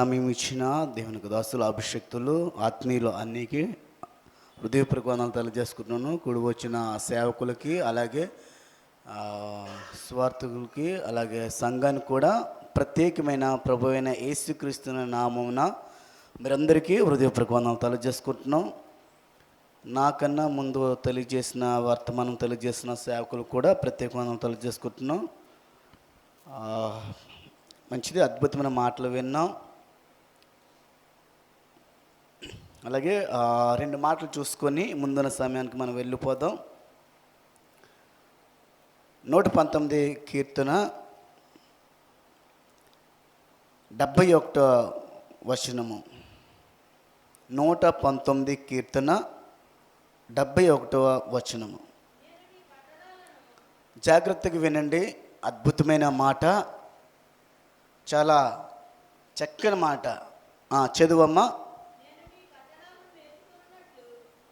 సమయం ఇచ్చిన దేవునికి దాసులు అభిషక్తులు ఆత్మీయులు అన్నికి హృదయపూర్వక వందలు తెలియజేసుకుంటున్నాను. కూడి వచ్చిన సేవకులకి అలాగే స్వార్థులకి స్వార్థకులకి అలాగే సంఘానికి కూడా ప్రత్యేకమైన ప్రభు అయిన యేసుక్రీస్తున్న నామమున మీరందరికీ హృదయపూర్వక వందలు తెలియజేసుకుంటున్నాం. నాకన్నా ముందు తెలియజేసిన వర్తమానం తెలియజేసిన సేవకులు కూడా ప్రత్యేక వందలు తెలియజేసుకుంటున్నాం మంచిది అద్భుతమైన మాటలు విన్నాం. అలాగే రెండు మాటలు చూసుకొని ముందున్న సమయానికి మనం వెళ్ళిపోదాం. నూట పంతొమ్మిది కీర్తన డెబ్భై ఒకటో వచనము. నూట పంతొమ్మిది కీర్తన డెబ్భై ఒకటవ వచనము. జాగ్రత్తగా వినండి అద్భుతమైన మాట చాలా చక్కని మాట. చదువమ్మ చదువమ్మా.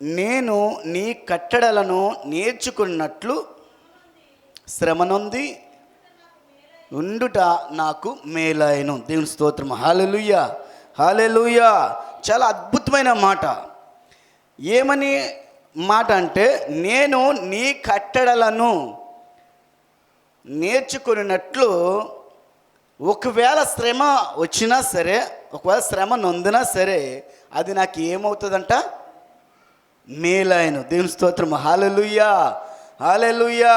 నేను నీ కట్టడలను నేర్చుకున్నట్లు శ్రమనుంది ఉండుట నాకు మేలాయను దేవుని స్తోత్రం. హాలెలుయ్య హాలెలుయ్య చాలా అద్భుతమైన మాట. ఏమని మాట అంటే నేను నీ కట్టడలను నేర్చుకున్నట్లు ఒకవేళ శ్రమ వచ్చినా సరే ఒకవేళ శ్రమ నొందినా సరే అది నాకు ఏమవుతుందంట? మేలాయను దేవుని స్తోత్రం హాలలుయ్యా హాలలుయ్యా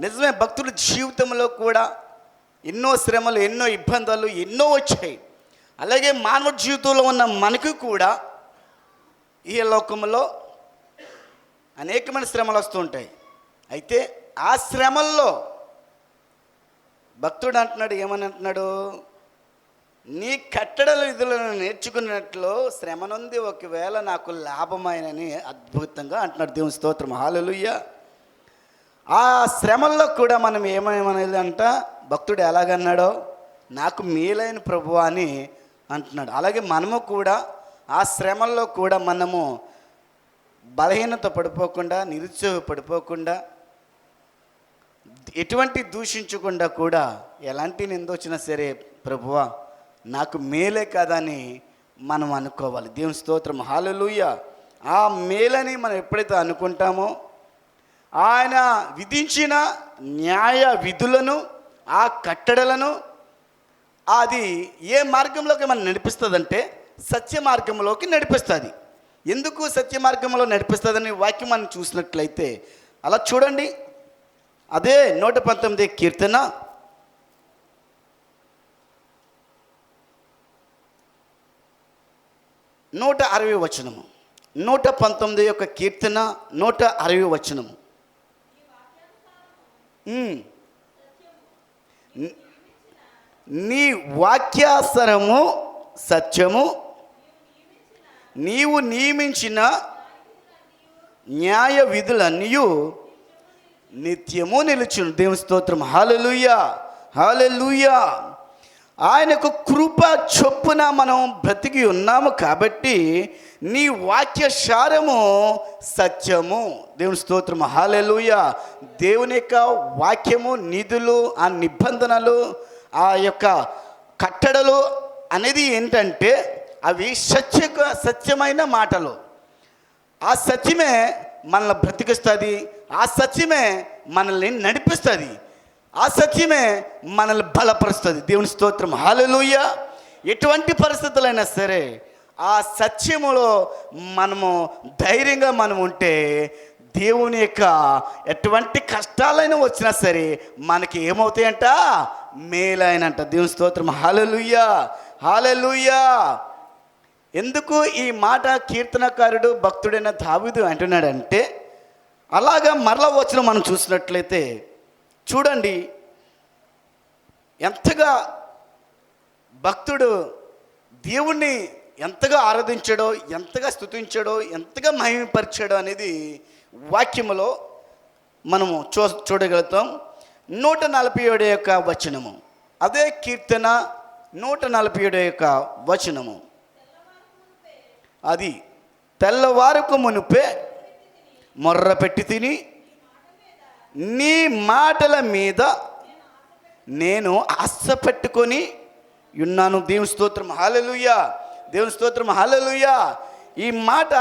నిజమే భక్తుల జీవితంలో కూడా ఎన్నో శ్రమలు ఎన్నో ఇబ్బందులు ఎన్నో వచ్చాయి. అలాగే మానవ జీవితంలో ఉన్న మనకు కూడా ఈ లోకంలో అనేకమైన శ్రమలు వస్తుంటాయి అయితే ఆ శ్రమల్లో భక్తుడు అంటున్నాడు ఏమని అంటున్నాడు? నీ కట్టడల విధులను నేర్చుకున్నట్లు శ్రమనుంది ఒకవేళ నాకు లాభమైనని అద్భుతంగా అంటున్నాడు దేవుని స్తోత్రం. హాలలుయ్య ఆ శ్రమల్లో కూడా మనం ఏమేమనేది అంట భక్తుడు ఎలాగన్నాడో? నాకు మేలైన ప్రభు అని అంటున్నాడు. అలాగే మనము కూడా ఆ శ్రమల్లో కూడా మనము బలహీనత పడిపోకుండా నిరుత్సాహ పడిపోకుండా ఎటువంటి దూషించకుండా కూడా ఎలాంటి నిందొచ్చినా సరే ప్రభువా నాకు మేలే కాదని మనం అనుకోవాలి. దేవుని స్తోత్రం. హాలలుయ ఆ మేలని మనం ఎప్పుడైతే అనుకుంటామో ఆయన విధించిన న్యాయ విధులను ఆ కట్టడలను అది ఏ మార్గంలోకి మనం నడిపిస్తుందంటే సత్య మార్గంలోకి నడిపిస్తుంది. ఎందుకు సత్య మార్గంలో నడిపిస్తుందని వాక్యం మనం చూసినట్లయితే అలా చూడండి. అదే నూట పంతొమ్మిది కీర్తన. నూట అరవై వచనము. నూట పంతొమ్మిది యొక్క కీర్తన నూట అరవై వచనము. నీ వాక్యాసరము సత్యము. నీవు నియమించిన న్యాయ విధులన్నీ నిత్యము నిలుచును. దేవుని స్తోత్రం. హాలలుయా హాలలుయా ఆయనకు కృప చొప్పున మనం బ్రతికి ఉన్నాము కాబట్టి నీ వాక్య సారము సత్యము. దేవుని స్తోత్రం. హాలెలుయ దేవుని యొక్క వాక్యము నిధులు ఆ నిబంధనలు ఆ యొక్క కట్టడలు అనేది ఏంటంటే అవి సత్య సత్యమైన మాటలు. ఆ సత్యమే మనల్ని బ్రతికిస్తుంది. ఆ సత్యమే మనల్ని నడిపిస్తుంది. ఆ సత్యమే మనల్ని బలపరుస్తుంది. దేవుని స్తోత్రం. హాలెలూయ ఎటువంటి పరిస్థితులైనా సరే ఆ సత్యములో మనము ధైర్యంగా మనం ఉంటే దేవుని యొక్క ఎటువంటి కష్టాలైనా వచ్చినా సరే మనకి ఏమవుతాయంట? మేలైనంట. దేవుని స్తోత్రం. హాలెలూయ హాలెలూయ ఎందుకు ఈ మాట కీర్తనకారుడు భక్తుడైన దావిదు అంటున్నాడంటే అలాగా మరల వచ్చిన మనం చూసినట్లయితే చూడండి ఎంతగా భక్తుడు దేవుణ్ణి ఎంతగా ఆరాధించాడో ఎంతగా స్తుతించాడో ఎంతగా మహిమపరిచాడో అనేది వాక్యములో మనము చూ చూడగలుగుతాం. నూట నలభై ఏడు యొక్క వచనము. అదే కీర్తన నూట నలభై ఏడు యొక్క వచనము. అది తెల్లవారుకు మునుపే మొర్ర పెట్టి తిని నీ మాటల మీద నేను ఆశ పెట్టుకొని ఉన్నాను. దేవుని స్తోత్రం. హాలలుయ్య దేవుని స్తోత్రం. హాలలుయ్య ఈ మాట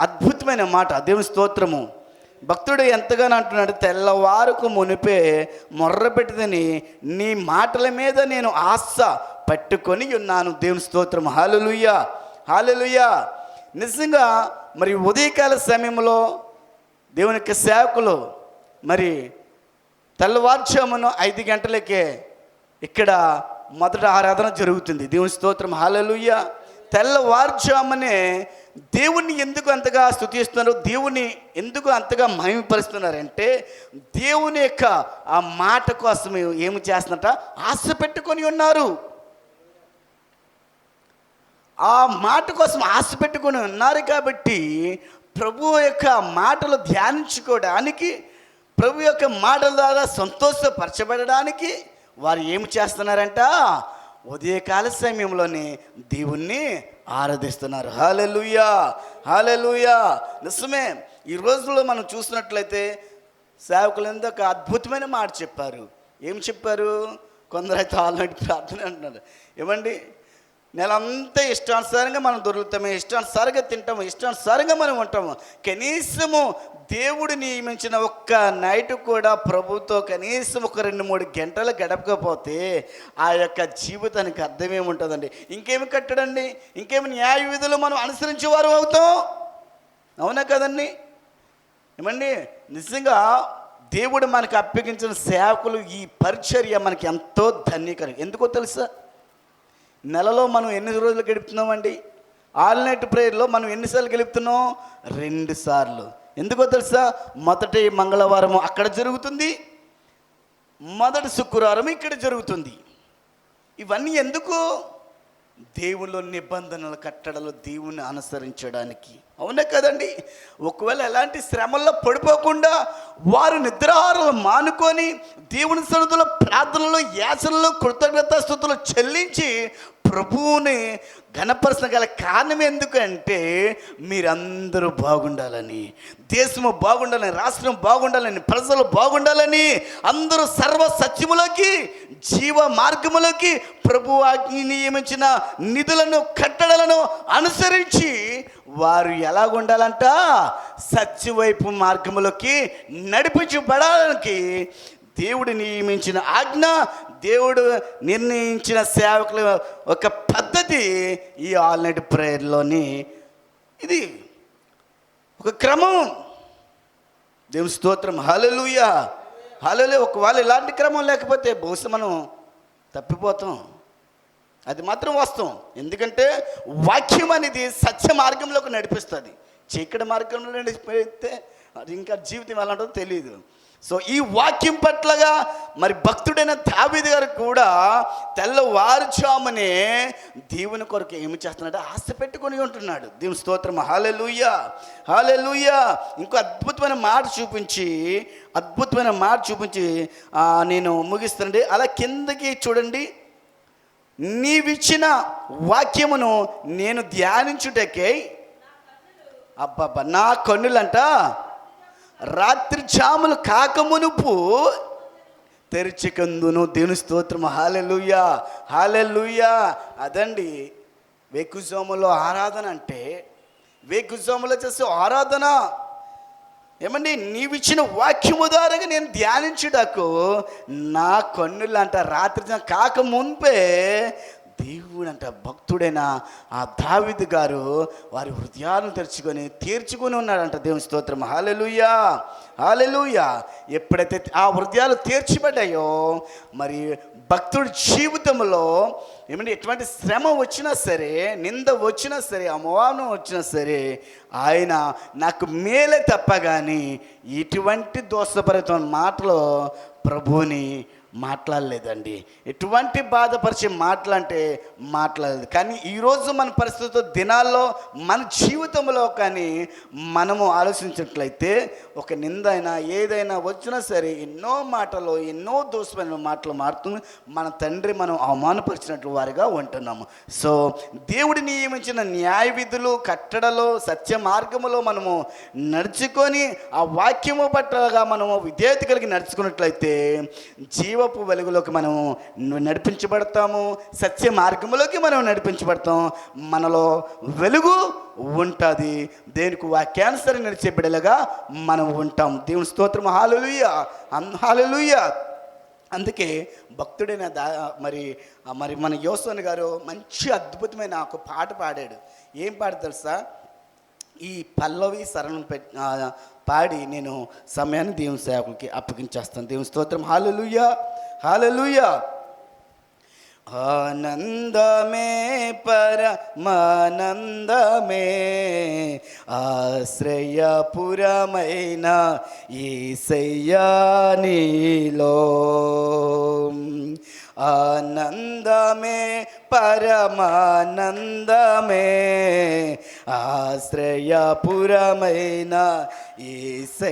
అద్భుతమైన మాట. దేవుని స్తోత్రము. భక్తుడు ఎంతగానో అంటున్నాడు తెల్లవారుకు మునిపే మొర్ర పెట్టిదని నీ మాటల మీద నేను ఆశ పట్టుకొని ఉన్నాను. దేవుని స్తోత్రం హాలలుయ్య హాలలుయ్య నిజంగా మరి ఉదయకాల సమయంలో దేవుని యొక్క సేవకులు మరి తెల్లవారుజామున ఐదు గంటలకే ఇక్కడ మొదట ఆరాధన జరుగుతుంది. దేవుని స్తోత్రం. హాలలుయ్య తెల్లవారుజామునే దేవుణ్ణి ఎందుకు అంతగా స్థుతిస్తున్నారు దేవుని ఎందుకు అంతగా మహిమపరుస్తున్నారంటే దేవుని యొక్క ఆ మాట కోసం ఏమి చేస్తున్నట? ఆశ పెట్టుకొని ఉన్నారు. ఆ మాట కోసం ఆశ పెట్టుకొని ఉన్నారు కాబట్టి ప్రభు యొక్క మాటలు ధ్యానించుకోవడానికి ప్రభు యొక్క మాటల ద్వారా సంతోషపరచబడడానికి వారు ఏమి చేస్తున్నారంట? ఉదయకాల సమయంలోనే దేవుణ్ణి ఆరాధిస్తున్నారు. హాలెలుయా హాలెలుయా నిజమే ఈ రోజుల్లో మనం చూసినట్లయితే సేవకులు ఎందుకు ఒక అద్భుతమైన మాట చెప్పారు. ఏం చెప్పారు? కొందరైతే ఆల్రెడీ ప్రార్థన అంటున్నారు. ఏమండి? నెలంతా ఇష్టానుసారంగా మనం దొరుకుతాము ఇష్టానుసారంగా తింటాము ఇష్టానుసారంగా మనం ఉంటాము. కనీసము దేవుడు నియమించిన ఒక్క నైట్ కూడా ప్రభుతో కనీసం ఒక రెండు మూడు గంటలు గడపకపోతే ఆ యొక్క జీవితానికి అర్థమేముంటుందండి? ఇంకేమి కట్టడండి? ఇంకేమి న్యాయ విధులు మనం అనుసరించేవారు అవుతాం? అవునా కదండి? ఏమండి? నిజంగా దేవుడు మనకు అప్పగించిన సేవకులు ఈ పరిచర్య మనకి ఎంతో ధన్యకరం. ఎందుకో తెలుసా? నెలలో మనం ఎన్ని రోజులు గడుపుతున్నామండి? ఆల్ నైట్ ప్రేయర్లో మనం ఎన్నిసార్లు గెలుపుతున్నాం? రెండు సార్లు. ఎందుకో తెలుసా? మొదటి మంగళవారం అక్కడ జరుగుతుంది. మొదటి శుక్రవారం ఇక్కడ జరుగుతుంది. ఇవన్నీ ఎందుకు? దేవుళ్ళు నిబంధనలు కట్టడలు దేవుని అనుసరించడానికి. అవునా కదండి? ఒకవేళ ఎలాంటి శ్రమల్లో పడిపోకుండా వారు నిద్రాహారాలు మానుకొని దేవుని సన్నిధిలో ప్రార్థనలు యాసనలు కృతజ్ఞతాస్థుతులు చెల్లించి ప్రభువుని ఘనపరచిన గల కారణం ఎందుకంటే మీరందరూ బాగుండాలని దేశము బాగుండాలని రాష్ట్రం బాగుండాలని ప్రజలు బాగుండాలని అందరూ సర్వ సత్యములోకి జీవ మార్గములోకి ప్రభు ఆజ్ఞ నియమించిన నిధులను కట్టడలను అనుసరించి వారు ఎలా ఉండాలంట సత్యవైపు మార్గములోకి నడిపించబడడానికి దేవుడు నియమించిన ఆజ్ఞ దేవుడు నిర్ణయించిన సేవకుల ఒక పద్ధతి ఈ ఆల్ నైట్ ప్రేయర్లోని ఇది ఒక క్రమం. దేవుని స్తోత్రం. హలలుయ హలలు ఒకవేళ ఇలాంటి క్రమం లేకపోతే బహుశా మనం తప్పిపోతాం. అది మాత్రం వాస్తవం. ఎందుకంటే వాక్యం అనేది సత్య మార్గంలోకి నడిపిస్తుంది. చీకటి మార్గంలో నడిపితే అది ఇంకా జీవితం ఎలా ఉంటుందో తెలియదు సో ఈ వాక్యం పట్లగా మరి భక్తుడైన దావిది గారు కూడా తెల్లవారుచామనే దేవుని కొరకు ఏమి చేస్తున్నాడు ఆశ పెట్టుకొని ఉంటున్నాడు. దేవుని స్తోత్రం. హాలెలుయ్య హాలెలుయ్య ఇంకో అద్భుతమైన మాట చూపించి అద్భుతమైన మాట చూపించి నేను ముగిస్తానండి అలా కిందకి చూడండి. నీవిచ్చిన వాక్యమును నేను ధ్యానించుటకే అబ్బబ్బా నా కన్నులంట రాత్రి జాములు కాకమునుపు తెరిచికందును దేవుని స్తోత్రం హాలెలుయ్యా హాలెలుయ్యా అదండి వేకుజోములో ఆరాధన అంటే వేకుజోములో చేసే ఆరాధన. ఏమండి నీవిచ్చిన వాక్యము ద్వారాగా నేను ధ్యానించుటకు నా కన్నులంట రాత్రి కాక ముంపే దేవుడు అంట భక్తుడైన ఆ దావిద్ గారు వారి హృదయాలను తెరుచుకొని తీర్చుకొని ఉన్నాడంట దేవుని స్తోత్రం. హాలెలుయా హాలెలుయా ఎప్పుడైతే ఆ హృదయాలు తీర్చిబడ్డాయో మరి భక్తుడి జీవితంలో ఏమంటే ఎటువంటి శ్రమ వచ్చినా సరే నింద వచ్చినా సరే అవమానం వచ్చినా సరే ఆయన నాకు మేలే తప్ప కానీ ఇటువంటి దోషపరితమైన మాటలు ప్రభువుని మాట్లాడలేదండి. ఎటువంటి బాధపరిచే మాటలంటే మాట్లాడలేదు. కానీ ఈరోజు మన పరిస్థితితో దినాల్లో మన జీవితంలో కానీ మనము ఆలోచించినట్లయితే ఒక నింద అయినా ఏదైనా వచ్చినా సరే ఎన్నో మాటలు ఎన్నో దోషమైన మాటలు మారుతుంది. మన తండ్రి మనం అవమానపరిచినట్లు వారిగా ఉంటున్నాము. సో దేవుడి నియమించిన న్యాయ విధులు కట్టడలో సత్య మార్గములో మనము నడుచుకొని ఆ వాక్యము పట్టగా మనము విధేయత కలిగి నడుచుకున్నట్లయితే జీవ జీవపు వెలుగులోకి మనం నడిపించబడతాము సత్య మార్గంలోకి మనం నడిపించబడతాం. మనలో వెలుగు ఉంటుంది. దేనికి వాక్యానుసరి నడిచే బిడలుగా మనం ఉంటాం. దేవుని స్తోత్రం. హాలలుయ. హాలలుయ. అందుకే భక్తుడైన దా మరి మరి మన యోసోన్ గారు మంచి అద్భుతమైన ఒక పాట పాడాడు. ఏం పాట తెలుసా? ఈ పల్లవి సరణం పె పాడి నేను సమయాన్ని దేవుని సేవకులకి అప్పగించేస్తాను. దేవుని స్తోత్రం. హాలలుయ. హాలలుయ. ఆనందమే పరమానందమే ఆశ్రయపురమైన ఈశయ్యానీలో ఆనందమే పరమానందమే ఆశ్రయపురమైన ఈశయ్యానీలో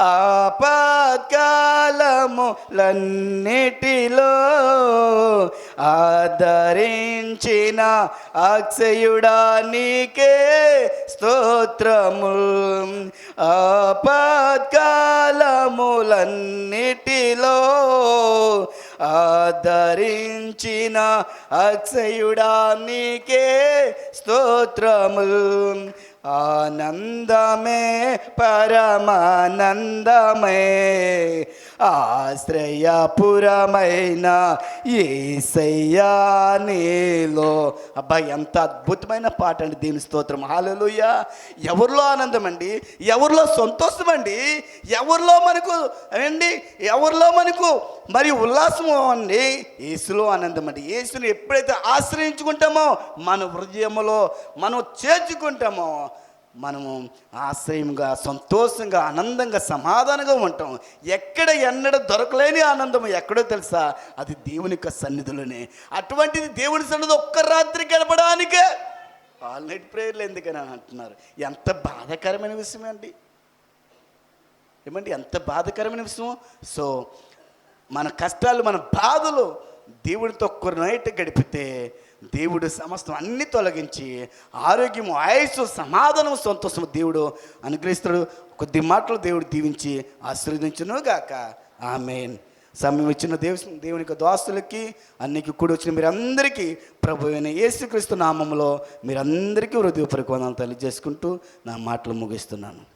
ఆపత్కాలములన్నిటిలో ఆదరించిన అక్షయుడా నీకే స్తోత్రము ఆపత్కాలములన్నిటిలో ఆదరించిన అక్షయుడా నీకే స్తోత్రములు. ఆనందమే పరమానందమే ఆశ్రయపురమైన ఏసయ్యా నీలో. అబ్బా ఎంత అద్భుతమైన పాట అండి దీని స్తోత్రం. హాలలుయ ఎవరిలో ఆనందం అండి? ఎవరిలో సంతోషం అండి? ఎవరిలో మనకు అండి ఎవరిలో మనకు మరి ఉల్లాసము అండి? యేసులో ఆనందం అండి. యేసుని ఎప్పుడైతే ఆశ్రయించుకుంటామో మన హృదయంలో మనం చేర్చుకుంటామో మనము ఆశ్రయంగా సంతోషంగా ఆనందంగా సమాధానంగా ఉంటాం. ఎక్కడ ఎన్నడ దొరకలేని ఆనందం ఎక్కడో తెలుసా? అది దేవుని యొక్క సన్నిధిలోనే. అటువంటిది దేవుని సన్నిధి ఒక్క రాత్రి గడపడానికే ఆల్ నైట్ ప్రేయర్లు ఎందుకని అంటున్నారు. ఎంత బాధాకరమైన విషయం అండి. ఏమండి ఎంత బాధాకరమైన విషయం సో మన కష్టాలు మన బాధలు దేవుడితో ఒక్క నైట్ గడిపితే దేవుడు సమస్తం అన్ని తొలగించి ఆరోగ్యము ఆయుస్సు సమాధానం సంతోషము దేవుడు అనుగ్రహిస్తాడు. కొద్ది మాటలు దేవుడు దీవించి ఆశీర్వదించును గాక ఆమెన్. సమయం ఇచ్చిన దేవు దేవుని యొక్క దోస్తులకి అన్నికి కూడి వచ్చిన మీరందరికీ ప్రభు అయిన యేసుక్రీస్తు నామంలో మీరందరికీ హృదయపరికోణాలు తెలియజేసుకుంటూ నా మాటలు ముగిస్తున్నాను.